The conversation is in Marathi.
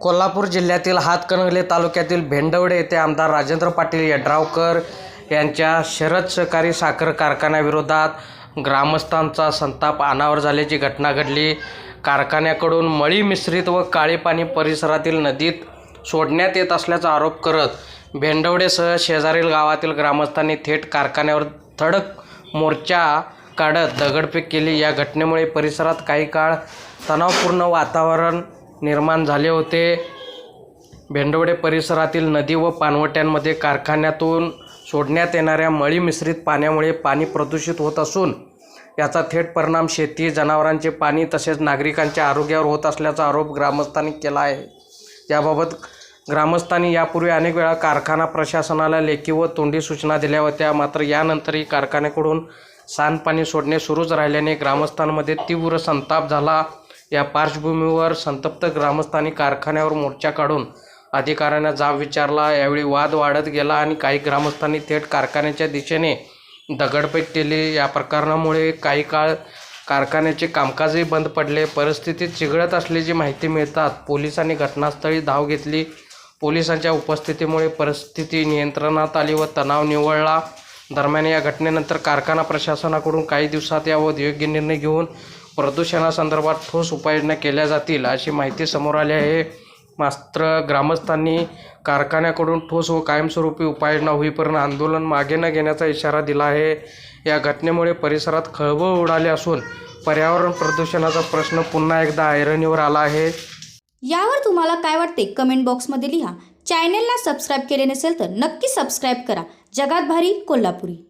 कोल्हापूर जिल्ह्यातील हातकणंगले तालुक्यातील भेंडवडे येथे आमदार राजेंद्र पाटील यड्रावकर यांच्या शरद सहकारी साखर कारखान्याविरोधात ग्रामस्थांचा संताप अनावर झाल्याची घटना घडली. कारखान्याकडून मळी मिश्रित व काळे पाणी परिसरातील नदीत सोडण्यात येत असल्याचा आरोप करत भेंडवडेसह शेजारील गावातील ग्रामस्थांनी थेट कारखान्यावर धडक मोर्चा काढत दगडफेक केली. या घटनेमुळे परिसरात काही काळ तणावपूर्ण वातावरण निर्माण झाले होते. भेंडवडे परिसरातील नदी व पाणवट्यांमध्ये कारखान्यातून सोडण्यात येणाऱ्या मळी मिश्रित पाण्यामुळे पाणी प्रदूषित होत असून याचा थेट परिणाम शेती जनावरांचे पाणी तसेच नागरिकांच्या आरोग्यावर होत असल्याचा आरोप ग्रामस्थांनी केला आहे. याबाबत ग्रामस्थांनी यापूर्वी अनेक वेळा कारखाना प्रशासनाला लेखी व तोंडी सूचना दिल्या होत्या. मात्र यानंतरही कारखान्याकडून सांडपाणी सोडणे सुरूच राहिल्याने ग्रामस्थांमध्ये तीव्र संताप झाला. या पार्श्वभूमीवर संतप्त ग्रामस्थांनी कारखान्यावर मोर्चा काढून अधिकाऱ्यांना जाब विचारला. यावेळी वाद वाढत गेला आणि काही ग्रामस्थांनी थेट कारखान्याच्या दिशेने दगडफेक केली. या प्रकरणामुळे काही काळ कारखान्याचे कामकाजही बंद पडले. परिस्थितीत चिघळत असल्याची माहिती मिळतात पोलिसांनी घटनास्थळी धाव घेतली. पोलिसांच्या उपस्थितीमुळे परिस्थिती नियंत्रणात आली व तणाव निवळला. दरम्यान या घटनेनंतर कारखाना प्रशासनाकडून काही दिवसात यावर योग्य निर्णय घेऊन प्रदूषणासंदर्भात ठोस उपाययोजना केल्या जातील अशी माहिती समोर आली आहे. मात्र ग्रामस्थांनी कारखान्याकडून ठोस व कायमस्वरूपी उपाययोजना होईपर्यंत आंदोलन मागे न घेण्याचा इशारा दिला आहे. या घटनेमुळे परिसरात खळबळ उडाली असून पर्यावरण प्रदूषणाचा प्रश्न पुन्हा एकदा ऐरणीवर आला आहे. यावर तुम्हाला काय वाटते? कमेंट बॉक्समध्ये लिहा. चॅनेलला सबस्क्राईब केले नसेल तर नक्की सबस्क्राईब करा. जगात भारी कोल्हापुरी.